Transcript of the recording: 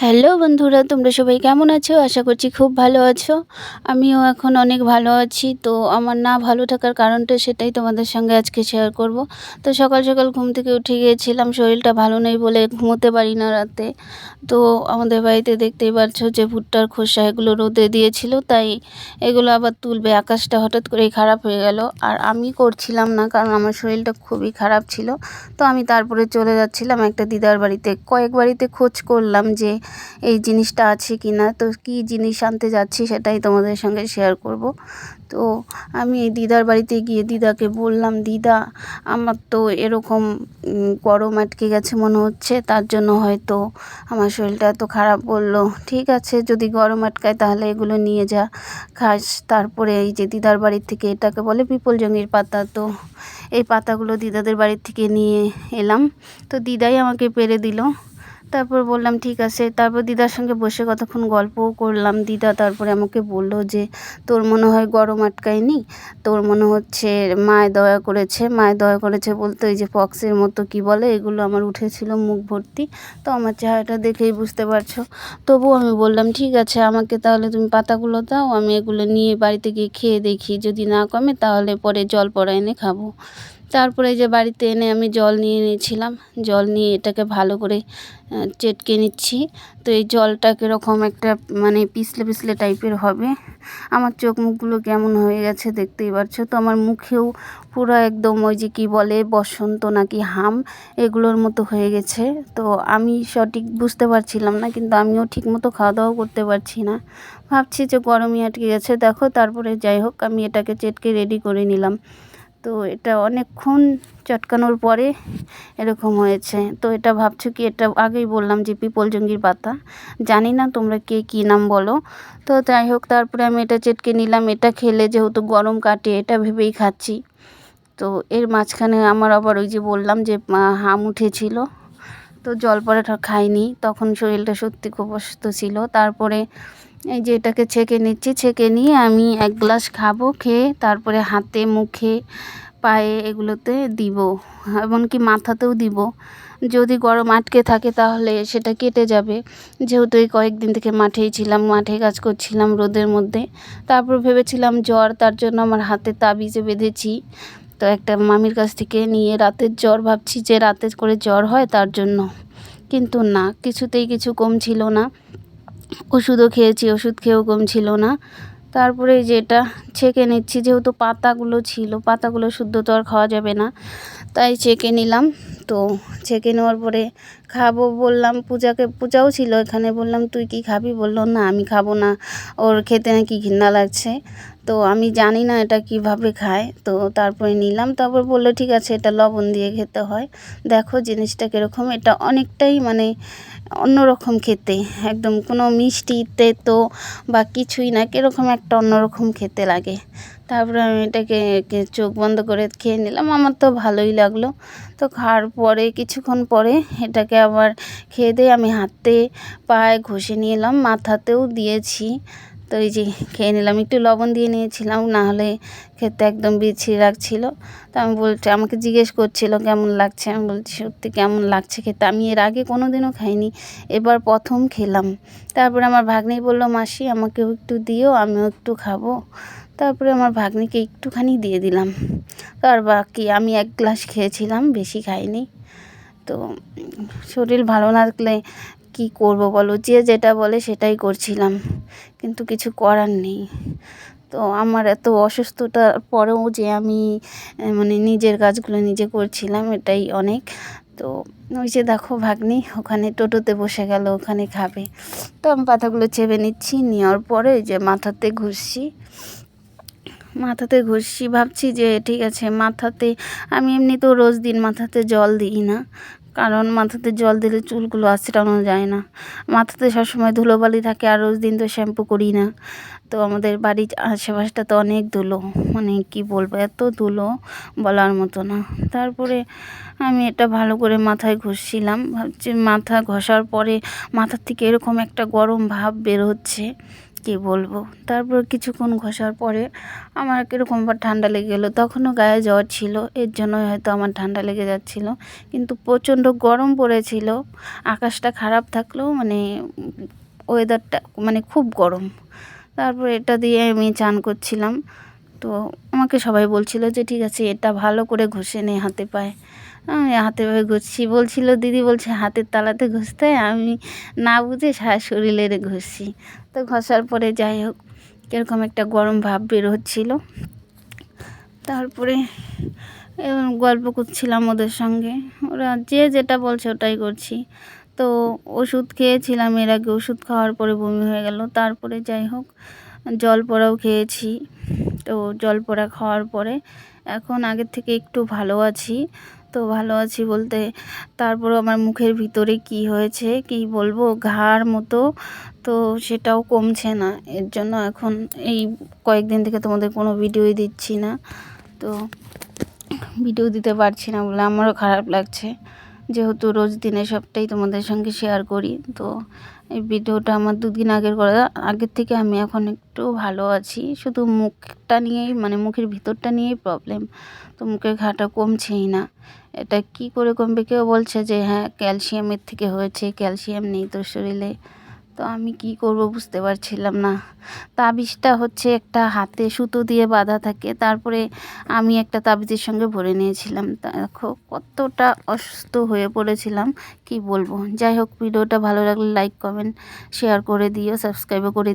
Hello বন্ধুরা, তোমরা সবাই কেমন আছো? আশা করছি খুব ভালো আছো। আমিও এখন অনেক ভালো আছি। তো আমার না ভালো থাকার কারণটা সেটাই তোমাদের সঙ্গে আজকে শেয়ার করব। তো সকাল সকাল ঘুম থেকে উঠে গিয়েছিলাম, শরীরটা ভালো নেই বলে ঘুমোতে পারি না রাতে। তো আমাদের বাড়িতে দেখতেই পারছ যে ভুট্টার খোসা এগুলো রোদে দিয়েছিল, তাই এগুলো আবার তুলবে। আকাশটা হঠাৎ করেই খারাপ হয়ে গেল। আর আমি করছিলাম না, কারণ আমার শরীরটা খুবই খারাপ ছিল। তো আমি তারপরে চলে যাচ্ছিলাম একটা দিদার বাড়িতে। কয়েক বাড়িতে খোঁজ করলাম যে এই জিনিসটা আছে কি না, তো কী জিনিস আনতে যাচ্ছি সেটাই তোমাদের সঙ্গে শেয়ার করব। তো আমি এই দিদার বাড়িতে গিয়ে দিদাকে বললাম, দিদা, আমার তো এরকম গরম আটকে গেছে মনে হচ্ছে, তার জন্য হয়তো আমার শরীরটা এত খারাপ বলল। ঠিক আছে, যদি গরম আটকায় তাহলে এগুলো নিয়ে যা, খাস। তারপরে এই যে দিদার বাড়ির থেকে এটাকে বলে পিপল জঙ্গির পাতা। তো এই পাতাগুলো দিদাদের বাড়ির থেকে নিয়ে এলাম। তো দিদাই আমাকে পেরে দিল। তারপর বললাম, ঠিক আছে। তারপর দিদার সঙ্গে বসে কতক্ষণ গল্পও করলাম। দিদা তারপরে আমাকে বলল যে, তোর মনে হয় গরম আটকায়নি? তোর মনে হচ্ছে মায় দয়া করেছে? মায় দয়া করেছে বলতে ওই যে পক্সের মতো কি বলে? এগুলো আমার উঠেছিল মুখ ভর্তি। তো আমার চেহারাটা দেখেই বুঝতে পারছ। তবুও আমি বললাম, ঠিক আছে, আমাকে তাহলে তুমি পাতাগুলো দাও। আমি এগুলো নিয়ে বাড়িতে গিয়ে খেয়ে দেখি। যদি না কমে তাহলে পরে জল পড়া এনে খাব। তারপরে যে বাড়িতে এনে আমি জল নিয়ে নিয়েছিলাম জল নিয়ে এটাকে ভালো করে চেটকে নিচ্ছি। তো এই জলটা কীরকম একটা মানে পিছলে পিছলে টাইপের হবে। আমার চোখ মুখগুলো কেমন হয়ে গেছে দেখতেই পারছ তো আমার মুখেও পুরো একদম ওই যে কী বলে, বসন্ত নাকি হাম এগুলোর মতো হয়ে গেছে। তো আমি সঠিক বুঝতে পারছিলাম না, কিন্তু আমিও ঠিক মতো খাওয়া দাওয়া করতে পারছি না। ভাবছি যে গরমই আটকে গেছে। দেখো, তারপরে যাই হোক, আমি এটাকে চেটকে রেডি করে নিলাম। তো এটা অনেকক্ষণ চটকানোর পরে এরকম হয়েছে। তো এটা ভাবছ কি? এটা আগেই বললাম যে পিপল জঙ্গির পাতা। জানি না তোমরা কে কী নাম বলো। তো যাই হোক, তারপরে আমি এটা চেটকে নিলাম। এটা খেলে যেহেতু গরম কাটে, এটা ভেবেই খাচ্ছি। তো এর মাঝখানে আমার আবার ওই যে বললাম যে হাম উঠেছিল। তো জল পড়াটা খাইনি, তখন শরীরটা সত্যি খুব অসুস্থ ছিল। তারপরে এই যে এটাকে ছেঁকে নিচ্ছি, ছেঁকে নিয়ে আমি এক গ্লাস খাব, খেয়ে তারপরে হাতে, মুখে, পায়ে এগুলোতে দিব, এমনকি মাথাতেও দিব। যদি গরম আটকে থাকে তাহলে সেটা কেটে যাবে। যেহেতু এই কয়েকদিন থেকে মাঠেই ছিলাম, মাঠে কাজ করছিলাম রোদের মধ্যে। তারপর ভেবেছিলাম জ্বর, তার জন্য আমার হাতে তাবিজে বেঁধেছি। তো একটা মামির কাছ থেকে নিয়ে রাতের জ্বর ভাবছি যে রাতে করে জ্বর হয় তার জন্য। কিন্তু না, কিছুতেই কিছু কম ছিল না। ওষুধও খেয়েছি, ওষুধ খেয়েও কম ছিল না। তারপরে যেটা ছেঁকে নিচ্ছি, যেহেতু পাতাগুলো ছিল, পাতাগুলো শুদ্ধ তো আর খাওয়া যাবে না, তাই ছেঁকে নিলাম। তো ছেঁকে নেওয়ার পরে খাব বললাম, পূজাকে, পূজাও ছিল এখানে, বললাম, তুই কি খাবি? বলল, না, আমি খাব না। ওর খেতে নাকি ঘৃণা লাগছে। তো আমি জানি না এটা কীভাবে খায়। তো তারপরে নিলাম, তারপর বলল, ঠিক আছে, এটা লবণ দিয়ে খেতে হয়। দেখো জিনিসটা কীরকম, এটা অনেকটাই মানে অন্যরকম খেতে, একদম কোনো মিষ্টি, তেতো বা কিছুই না, কীরকম একটা অন্যরকম খেতে লাগে। তারপরে আমি এটাকে চোখ বন্ধ করে খেয়ে নিলাম। আমার তো ভালোই লাগল। তো খাওয়ার পরে, কিছুক্ষণ পরে এটাকে আবার খেয়ে দিয়ে আমি হাতে পায়ে ঘষে নিলাম, মাথাতেও দিয়েছি। তো এই যে খেয়ে নিলাম, একটু লবণ দিয়ে নিয়েছিলাম, না হলে খেতে একদম বিচ্ছিরি লাগছিল। তো আমি বলছি, আমাকে জিজ্ঞেস করছিল, কেমন লাগছে? আমি বলছি, সত্যি কেমন লাগছে খেতে? আমি এর আগে কোনো দিনও খাইনি, এবার প্রথম খেলাম। তারপরে আমার ভাগ্নি বলল, মাসি, আমাকেও একটু দিও, আমিও একটু খাব। তারপরে আমার ভাগ্নিকে একটুখানি দিয়ে দিলাম। আর বাকি আমি এক গ্লাস খেয়েছিলাম, বেশি খাইনি। তো শরীর ভালো লাগলে কি করব বলো? যে যেটা বলে সেটাই করছিলাম, কিন্তু কিছু করার নেই। তো আমার এত অসুস্থতার পরেও যে আমি মানে নিজের কাজগুলো নিজে করছিলাম, এটাই অনেক। তো ওই যে দেখো ভাগ্নি, ওখানে টোটোতে বসে গেল, ওখানে খাবে। তো আমি পাতাগুলো চেপে নিচ্ছি, নেওয়ার পরে যে মাথাতে ঘুরছি। মাথাতে ঘষছি, ভাবছি যে ঠিক আছে, মাথাতে, আমি এমনিতেও রোজ দিন মাথাতে জল দিই না। কারণ মাথাতে জল দিলে চুলগুলো আঁচড়ানো যায় না। মাথাতে সবসময় ধুলোবালি থাকে আর রোজ দিন তো শ্যাম্পু করি না। তো আমাদের বাড়ির আশেপাশটা তো অনেক ধুলো মানে কি বলব, এত ধুলো বলার মতো না। তারপরে আমি এটা ভালো করে মাথায় ঘষছিলাম, ভাবছি মাথা ঘষার পরে মাথার থেকে এরকম একটা গরম ভাব বের হচ্ছে। কী বলব? তারপর কিছুক্ষণ ঘষার পরে আমার কীরকম আবার ঠান্ডা লেগে গেলো, তখনও গায়ে জ্বর ছিল, এর জন্য হয়তো আমার ঠান্ডা লেগে যাচ্ছিল। কিন্তু প্রচণ্ড গরম পড়েছিল, আকাশটা খারাপ থাকলেও মানে ওয়েদারটা মানে খুব গরম। তারপর এটা দিয়ে আমি চান করছিলাম। তো আমাকে সবাই বলছিল যে, ঠিক আছে, এটা ভালো করে ঘষে নে হাতে পায়ে। আমি হাতে পায়ে ঘষছি বলছিল, দিদি বলছে হাতের তালাতে ঘষতে আমি না বুঝে সারা শরীরের ঘষছি তো ঘষার পরে যাই হোক কীরকম একটা গরম ভাব বের হচ্ছিল। তারপরে গল্প করছিলাম ওদের সঙ্গে। ওরা যে যেটা বলছে ওটাই করছি। তো ওষুধ খেয়েছিলাম, এর আগে ওষুধ খাওয়ার পরে বমি হয়ে গেল। তারপরে যাই হোক, জল পোড়াও খেয়েছি। তো জল পোড়া খাওয়ার পরে এখন আগের থেকে একটু ভালো আছি। তো ভালো আছি বলতে। তারপরও আমার মুখের ভিতরে কি হয়েছে, কি বলব? ঘাড় মতো। তো সেটাও কমছে না। এর জন্য এখন এই কয়েকদিন থেকে তোমাদের কোনো ভিডিওই দিচ্ছি না। তো ভিডিও দিতে পারছি না বলে আমারও খারাপ লাগছে। যেহেতু রোজ দিনে সবটাই তোমাদের সঙ্গে শেয়ার করি, তো এই ভিডিওটা আমার দুদিন আগের করা। আগের থেকে আমি এখন একটু ভালো আছি। শুধু মুখটা নিয়েই মানে মুখের ভিতরটা নিয়েই প্রবলেম তো মুখের ঘাটা কমছেই না। এটা কি করে কমবে? কেউ বলছে যে হ্যাঁ ক্যালসিয়ামের থেকে হয়েছে। ক্যালসিয়াম নেই তোর শরীরে। তো আমি কি করব বুঝতে পারছিলাম না। তাবিজটা হচ্ছে একটা হাতে সুতো দিয়ে বাঁধা থাকে, তারপরে আমি একটা তাবিজের সঙ্গে ভরে নিয়েছিলাম। দেখো কতটা অসুস্থ হয়ে পড়েছিলাম, কি বলব? যাই হোক, ভিডিওটা ভালো লাগলে লাইক কমেন্ট শেয়ার করে দিও সাবস্ক্রাইবও করে